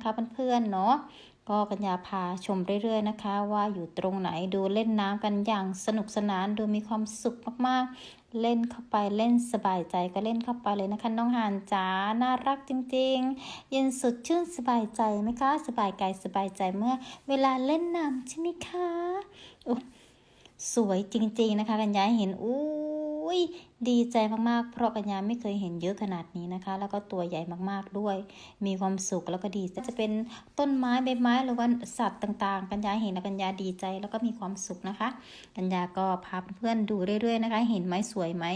นะคะเพื่อนๆเนาะก็กัญญาพาชมเรื่อยๆนะคะ ว่าอยู่ตรงไหนดูเล่นน้ำกันอย่างสนุกสนานดูมีความสุขมากๆ เล่นเข้าไปเล่นสบายใจก็เล่นเข้าไปเลยนะคะ น้องหานจ๋าน่ารักจริงๆ เย็นสดชื่นสบายใจไหมคะ สบายกายสบายใจเมื่อ เวลาเล่นน้ำใช่ไหมคะสวยจริงๆนะคะ กัญญาเห็นอุ้ย ดีใจมากๆ เพราะกัญญาไม่เคยเห็นเยอะขนาดนี้นะคะ แล้วก็ตัวใหญ่มากๆด้วย มีความสุขแล้วก็ดีจะเป็นต้นไม้ใบไม้หรือว่าสัตว์ต่างๆ กัญญาเห็นแล้วกัญญาดีใจแล้วก็มีความสุขนะคะ กัญญาก็พาเพื่อนๆดูเรื่อยๆนะคะ เห็นไหมสวยไหม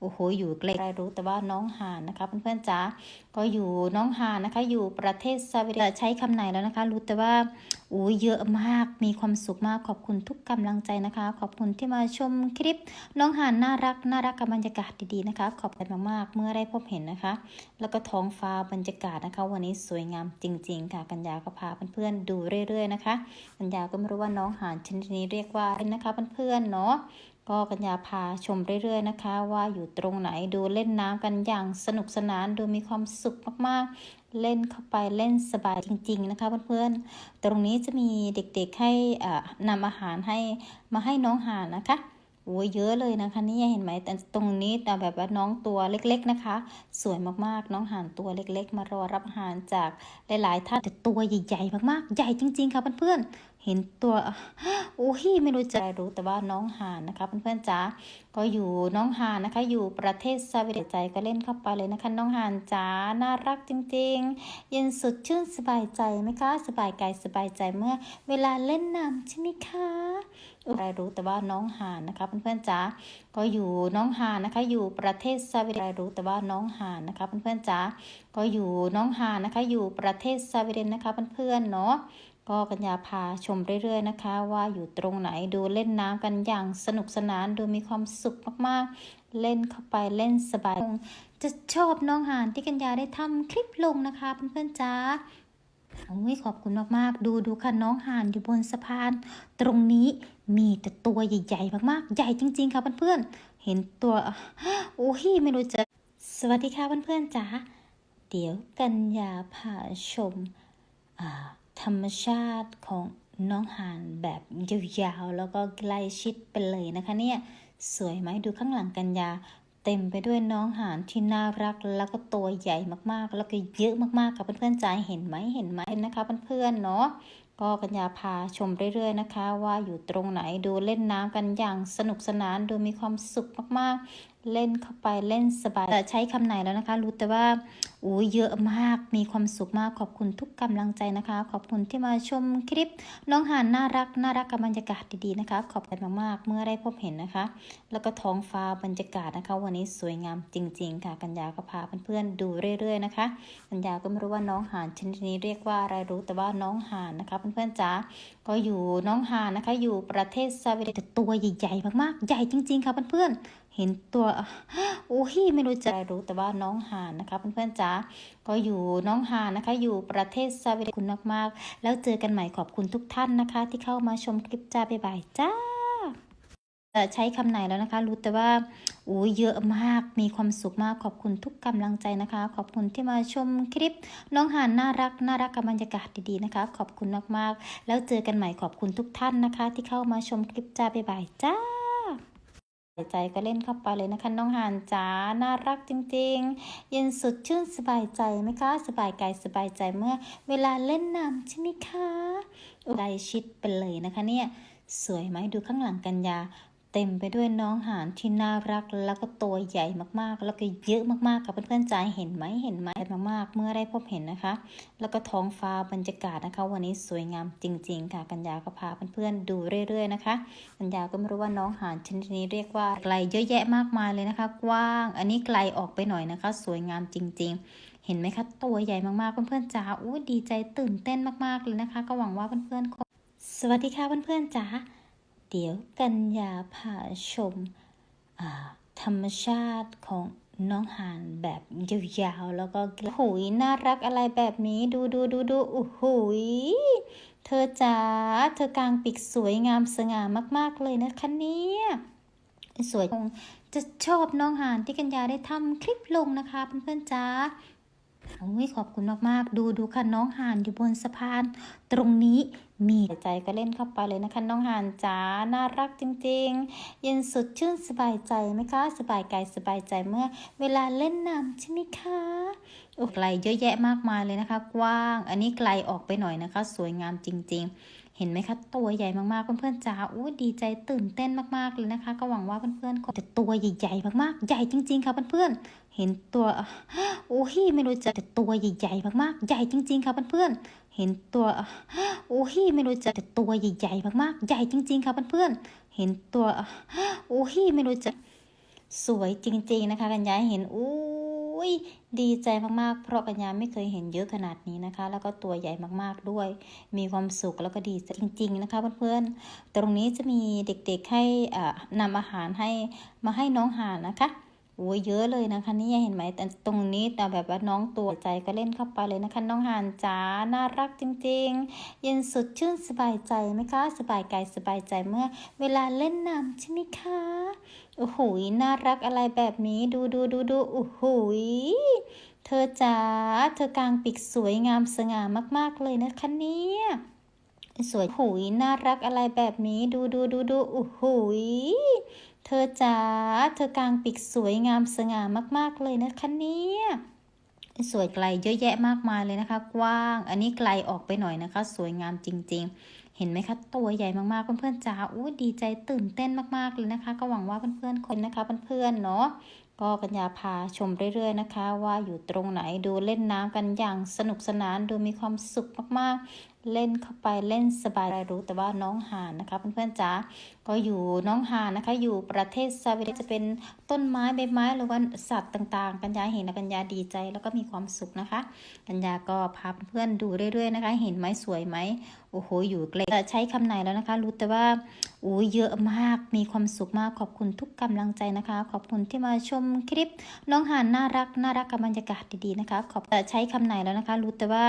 โอ้โหอยู่ไกลรู้แต่ว่าน้องหานนะคะเพื่อนๆจ๋าก็อยู่น้องหานนะคะ อยู่ประเทศสวีเดนใช้คำไหนแล้วนะคะ รู้แต่ว่าอู้เยอะมากมีความสุขมากขอบคุณทุกกำลังใจนะคะ ขอบคุณที่มาชมคลิป น้องหานน่ารักน่ารักกับบรรยากาศากาศดีๆนะคะ ขอบคุณมากๆ เมื่อได้พบเห็นนะคะ แล้วก็ท้องฟ้าบรรยากาศนะคะ วันนี้สวยงามจริง ๆ ค่ะ กัญญาก็พาเพื่อนๆดูเรื่อย ๆ นะคะ กัญญาก็ไม่รู้ว่าน้องหานชนิดนี้เรียกว่าอะไรนะคะเพื่อนๆเนาะก็กัญญาพาชมเรื่อย ๆ นะคะ ว่าอยู่ตรงไหนดูเล่นน้ำกันอย่างสนุกสนานดูมีความสุขมากๆ เล่นเข้าไปเล่นสบายจริง ๆ นะคะเพื่อนๆตรงนี้จะมีเด็กๆให้นำอาหารให้มาให้น้องหานนะคะ โอ้ยเยอะเลยนะคะนี่เห็นไหมแต่ตรงนี้แต่แบบว่าน้องตัวเล็ก ๆนะคะ สวยมากๆ น้องห่านตัวเล็ก ๆ มารอรับอาหารจากหลายๆท่านแต่ตัวใหญ่ๆมากๆ ใหญ่จริง ๆค่ะเพื่อนๆเห็นตัว อ้ยไม่รู้จะรู้แต่ว่าน้องหานนะคะเพื่อนๆจ๋าก็อยู่น้องหานนะคะ อยู่ประเทศสวีเดนใจก็เล่นเข้าไปเลยนะคะ น้องหานจ๋าน่ารักจริง ๆ เย็นสดชื่นสบายใจไหมคะ สบายกายสบายใจเมื่อ เวลาเล่นน้ำใช่ไหมคะอะไรรู้แต่ว่าน้องหานนะคะเพื่อนๆจ๋าก็อยู่น้องหานนะคะ อยู่ประเทศสวีเดนรู้แต่ว่าน้องหานนะคะเพื่อนๆจ๋าก็อยู่น้องหานนะคะ อยู่ประเทศสวีเดนนะคะเพื่อนๆเนาะ ก็กัญญาพาชมเรื่อย ๆ นะคะ ว่าอยู่ตรงไหนดูเล่นน้ำกันอย่างสนุกสนานดูมีความสุขมากๆ เล่นเข้าไปเล่นสบาย จะชอบน้องหานที่กัญญาได้ทำคลิปลงนะคะเพื่อนๆจ้าโอ้ยขอบคุณมากๆ ดูดูค่ะน้องหานอยู่บนสะพาน ตรงนี้มีแต่ตัวใหญ่ๆมากๆ ใหญ่จริง ๆ ค่ะเพื่อนๆ เห็นตัวโอ้ยไม่รู้จะสวัสดีค่ะเพื่อนๆจ้าเดี๋ยวกัญญาพาชมอ่า ธรรมชาติของน้องห่านแบบยาวๆ แล้วก็ใกล้ชิดไปเลยนะคะเนี่ย สวยไหมดูข้างหลังกันยา เต็มไปด้วยน้องห่านที่น่ารักแล้วก็ตัวใหญ่มากๆ แล้วก็เยอะมากๆกับเพื่อนๆใจเห็นไหมเห็นไหมนะคะเพื่อนๆเนาะก็กัญญาพาชมเรื่อยๆนะคะ ว่าอยู่ตรงไหนดูเล่นน้ำกันอย่างสนุกสนานดูมีความสุขมากๆเล่นเข้าไปเล่นสบายใช้คำไหนแล้วนะคะ รู้แต่ว่าโอ้เยอะมากมีความสุขมากขอบคุณทุกกำลังใจนะคะ ขอบคุณที่มาชมคลิป น้องหานน่ารักน่ารักกับบรรยากาศดีๆนะคะ ขอบคุณมากๆเมื่อได้พบเห็นนะคะ แล้วก็ท้องฟ้าบรรยากาศนะคะ วันนี้สวยงามจริง ๆ ค่ะ กัญญาก็พาเพื่อนๆดูเรื่อย ๆนะคะ กัญญาก็ไม่รู้ว่าน้องหานชนิดนี้เรียกว่าอะไรรู้แต่ว่าน้องหานนะคะ เพื่อนๆจ๋าก็อยู่น้องหานนะคะ อยู่ประเทศสวีเดนแต่ตัวใหญ่ๆมากๆ ใหญ่จริง ๆ ค่ะเพื่อนๆ เห็นตัวโอ้ยไม่รู้จะรู้แต่ว่าน้องหานนะคะเพื่อนๆจ๋าก็อยู่น้องหานนะคะ อยู่ประเทศสวีเดนคุณมากๆ แล้วเจอกันใหม่ขอบคุณทุกท่านนะคะ ที่เข้ามาชมคลิปจ้าบ๊ายบายจ้าใช้คำไหนแล้วนะคะ รู้แต่ว่าอู้เยอะมากมีความสุขมากขอบคุณทุกกำลังใจนะคะ ขอบคุณที่มาชมคลิป น้องหานน่ารักน่ารักกับบรรยากาศดีๆนะคะ ขอบคุณมากๆ แล้วเจอกันใหม่ขอบคุณทุกท่านนะคะ ที่เข้ามาชมคลิปจ้าบ๊ายบายจ้า ใจก็เล่นเข้าไปเลยนะคะน้องหานจ๋าน่ารักจริงๆ เย็นสดชื่นสบายใจไหมคะ สบายกายสบายใจเมื่อ เวลาเล่นน้ำใช่ไหมคะใกล้ชิดไปเลยนะคะเนี่ยสวยไหมดูข้างหลังกันยา เต็มไปด้วยน้องหานที่น่ารักแล้วก็ตัวใหญ่มากๆ แล้วก็เยอะมากๆกับเพื่อนๆใจเห็นไหมเห็นไหมมากๆ เมื่อได้พบเห็นนะคะ แล้วก็ท้องฟ้าบรรยากาศนะคะ วันนี้สวยงามจริง ๆ ค่ะกัญญาก็พาเพื่อนๆดูเรื่อย ๆ นะคะกัญญาก็ไม่รู้ว่าน้องหานชนิดนี้เรียกว่าไกลเยอะแยะมากมายเลยนะคะ กว้าง อันนี้ไกลออกไปหน่อยนะคะ สวยงามจริง ๆเห็นไหมคะ ตัวใหญ่มากๆ เพื่อนๆจ๋าอู้ดีใจตื่นเต้นมากๆเลยนะคะ ก็หวังว่าเพื่อนๆ สวัสดีค่ะเพื่อนๆจ๋า เดี๋ยวกัญญาพาชมธรรมชาติของน้องหานแบบยาวๆ แล้วก็หุยน่ารักอะไรแบบนี้ดูดูดูดูโอ้โหยเธอจ๋าเธอกลางปีกสวยงามสง่ามากๆเลยนะคะเนี่ยสวยคงจะชอบน้องหานที่กัญญาได้ทำคลิปลงนะคะเพื่อนๆจ๋า โอ้ยขอบคุณมากๆ ดูดูค่ะน้องห่านอยู่บนสะพาน ตรงนี้มีใจก็เล่นเข้าไปเลยนะคะ น้องห่านจ๋าน่ารักจริงๆ เย็นสดชื่นสบายใจไหมคะ สบายกายสบายใจเมื่อ เวลาเล่นน้ำใช่ไหมคะโอ้ไกลเยอะแยะมากมายเลยนะคะ กว้าง อันนี้ไกลออกไปหน่อยนะคะ สวยงามจริง ๆ เห็นไหมคะ ตัวใหญ่มากๆเพื่อนๆจ๋าอู้ดีใจตื่นเต้นมากๆเลยนะคะ ก็หวังว่าเพื่อนๆคงแต่ตัวใหญ่ๆมากๆ ใหญ่จริง ๆ ค่ะเพื่อนๆเห็นตัวโอ้ยไม่รู้จะแต่ตัวใหญ่ๆมากๆ ใหญ่จริง ๆ ค่ะเพื่อนๆเห็นตัวโอ้ยไม่รู้จะแต่ตัวใหญ่ๆมากๆ ใหญ่จริง ๆ ค่ะเพื่อนๆเห็นตัวโอ้ยไม่รู้จะสวยจริง ๆ นะคะ กัญญาเห็นอุ้ ยดีใจมากๆ เพราะกัญญาไม่เคยเห็นเยอะขนาดนี้นะคะ แล้วก็ตัวใหญ่มากๆด้วย มีความสุขแล้วก็ดีใจจริง ๆ นะคะเพื่อนๆตรงนี้จะมีเด็กๆให้อ่านำอาหารให้มาให้น้องหานนะคะ โอ้ยเยอะเลยนะคะนี่เห็นไหมแต่ตรงนี้แต่แบบว่าน้องตัวใจก็เล่นเข้าไปเลยนะคะ น้องหานจ๋าน่ารักจริง ๆ เย็นสดชื่นสบายใจไหมคะ สบายกายสบายใจเมื่อ เวลาเล่นน้ำใช่ไหมคะโอ้โหน่ารักอะไรแบบนี้ดูดูดูดูโอ้โหเธอจ๋าเธอกลางปีกสวยงามสง่ามากๆเลยนะคะเนี่ยสวยหุยน่ารักอะไรแบบนี้ดูดูดูดูโอ้โห เธอจ๋า เธอกลางปีกสวยงามสง่ามาก ๆ เลยนะคะเนี่ยสวยไกลเยอะแยะมากมายเลยนะคะ กว้าง อันนี้ไกลออกไปหน่อยนะคะ สวยงามจริง ๆ เห็นไหมคะ ตัวใหญ่มากๆเพื่อนๆจ๋าอู้ดีใจตื่นเต้นมากๆเลยนะคะ ก็หวังว่าเพื่อนๆคนนะคะเพื่อนๆเนาะก็กัญญาพาชมเรื่อยๆนะคะ ว่าอยู่ตรงไหนดูเล่นน้ำกันอย่างสนุกสนานดูมีความสุขมากๆเล่นเข้าไปเล่นสบายรู้แต่ว่าน้องหานนะคะเพื่อนๆจ๋าก็อยู่น้องหานนะคะ อยู่ประเทศซาเวจะเป็นต้นไม้ใบไม้หรือว่าสัตว์ต่างๆ กัญญาเห็นแล้วกัญญาดีใจแล้วก็มีความสุขนะคะ กัญญาก็พาเพื่อนดูเรื่อยๆนะคะ เห็นไหมสวยไหมโอ้โหอยู่ไกลใช้คำไหนแล้วนะคะ รู้แต่ว่าโอ้เยอะมากมีความสุขมากขอบคุณทุกกำลังใจนะคะ ขอบคุณที่มาชมคลิป น้องหานน่ารักน่ารักกับบรรยากาศดีๆนะคะ ขอบใช้คำไหนแล้วนะคะ รู้แต่ว่า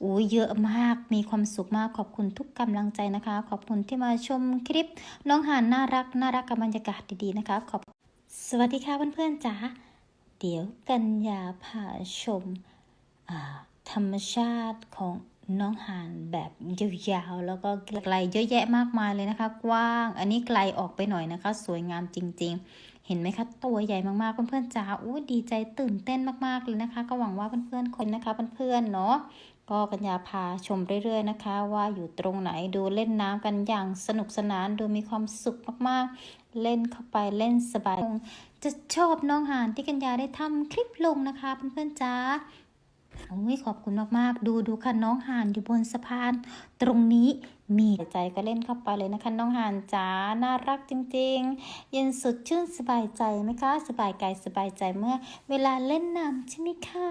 โอ้เยอะมากมีความสุขมากขอบคุณทุกกำลังใจนะคะ ขอบคุณที่มาชมคลิป น้องหานน่ารักน่ารักกับบรรยากาศดีๆนะคะ ขอบสวัสดีค่ะเพื่อนๆจ๋าเดี๋ยวกันยาพาชมธรรมชาติของน้องหานแบบยาวๆแล้วก็ไกลเยอะแยะมากมายเลยนะคะ กว้างอันนี้ไกลออกไปหน่อยนะคะ สวยงามจริง ๆ เห็นไหมคะ ตัวใหญ่มากๆเพื่อนๆจ๋าอู้ดีใจตื่นเต้นมากๆเลยนะคะ ก็หวังว่าเพื่อนๆคนนะคะเพื่อนๆเนาะ ก็กัญญาพาชมเรื่อยๆนะคะ ว่าอยู่ตรงไหนดูเล่นน้ำกันอย่างสนุกสนานดูมีความสุขมากๆ เล่นเข้าไปเล่นสบาย จะชอบน้องหานที่กัญญาได้ทำคลิปลงนะคะเพื่อนๆจ้าโอ้ยขอบคุณมากๆ ดูดูค่ะน้องหานอยู่บนสะพาน ตรงนี้มีใจก็เล่นเข้าไปเลยนะคะน้องหานจ๋าน่ารักจริงๆ เย็นสดชื่นสบายใจไหมคะ สบายกายสบายใจเมื่อ เวลาเล่นน้ำใช่ไหมคะ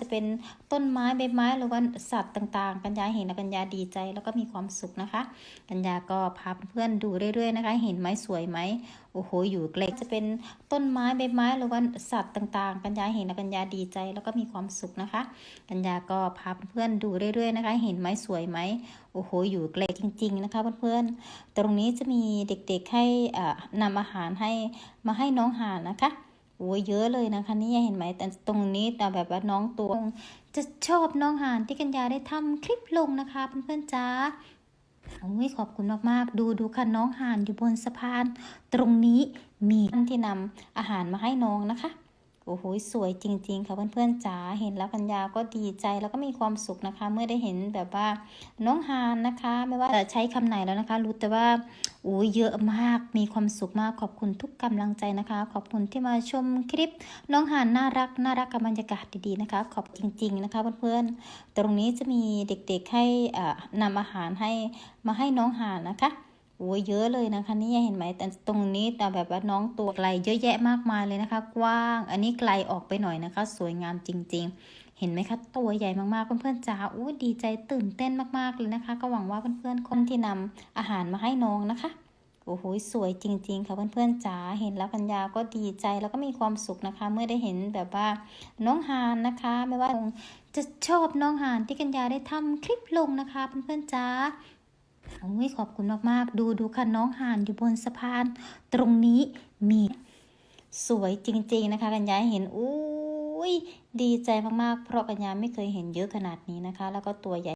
จะเป็นต้นไม้ใบไม้หรือว่าสัตว์ต่างๆ กัญญาเห็นแล้วกัญญาดีใจแล้วก็มีความสุขนะคะ กัญญาก็พาเพื่อนดูเรื่อยๆนะคะ เห็นไหมสวยไหมโอ้โหอยู่ไกลจะเป็นต้นไม้ใบไม้หรือว่าสัตว์ต่างๆ กัญญาเห็นแล้วกัญญาดีใจแล้วก็มีความสุขนะคะ กัญญาก็พาเพื่อนดูเรื่อยๆนะคะ เห็นไหมสวยไหมโอ้โหอยู่ไกลจริง ๆ นะคะเพื่อนๆตรงนี้จะมีเด็กๆให้นำอาหารให้มาให้น้องหานนะคะโอ้ยเยอะเลยนะคะนี่เห็นไหมแต่ตรงนี้แต่แบบว่าน้องตัวจะชอบน้องหานที่กัญญาได้ทำคลิปลงนะคะเพื่อนๆจ้าโอ้ยขอบคุณมากๆ ดูดูค่ะน้องหานอยู่บนสะพาน ตรงนี้มีท่านที่นำอาหารมาให้น้องนะคะ โอ้โหสวยจริง ๆ ค่ะเพื่อนๆจ๋าเห็นแล้วปัญญาก็ดีใจแล้วก็มีความสุขนะคะ เมื่อได้เห็นแบบว่าน้องฮานนะคะ ไม่ว่าจะใช้คำไหนแล้วนะคะ รู้แต่ว่าโอ้เยอะมากมีความสุขมากขอบคุณทุกกำลังใจนะคะ ขอบคุณที่มาชมคลิป น้องฮานน่ารักน่ารักกับบรรยากาศดีๆนะคะ ขอบจริง ๆ นะคะเพื่อนๆตรงนี้จะมีเด็กๆให้นำอาหารให้มาให้น้องฮานนะคะ โอ้ยเยอะเลยนะคะนี่เห็นไหมแต่ตรงนี้แต่แบบว่าน้องตัวไกลเยอะแยะมากมายเลยนะคะ กว้าง อันนี้ไกลออกไปหน่อยนะคะ สวยงามจริง ๆ เห็นไหมคะ ตัวใหญ่มากๆเพื่อนๆจ๋าอู้ดีใจตื่นเต้นมากๆเลยนะคะ ก็หวังว่าเพื่อนๆคนที่นำอาหารมาให้น้องนะคะโอ้โหสวยจริง ๆ ค่ะเพื่อนๆจ๋าเห็นแล้วปัญญาก็ดีใจแล้วก็มีความสุขนะคะ เมื่อได้เห็นแบบว่าน้องฮานนะคะ ไม่ว่าจะชอบน้องฮานที่กัญญาได้ทำคลิปลงนะคะเพื่อนๆจ๋า โอ้ยขอบคุณมากๆ ดูดูค่ะน้องห่านอยู่บนสะพาน ตรงนี้มีสวยจริง ๆนะคะ กัญญาเห็นอู้ยดีใจมากๆ เพราะกัญญาไม่เคยเห็นเยอะขนาดนี้นะคะ แล้วก็ตัวใหญ่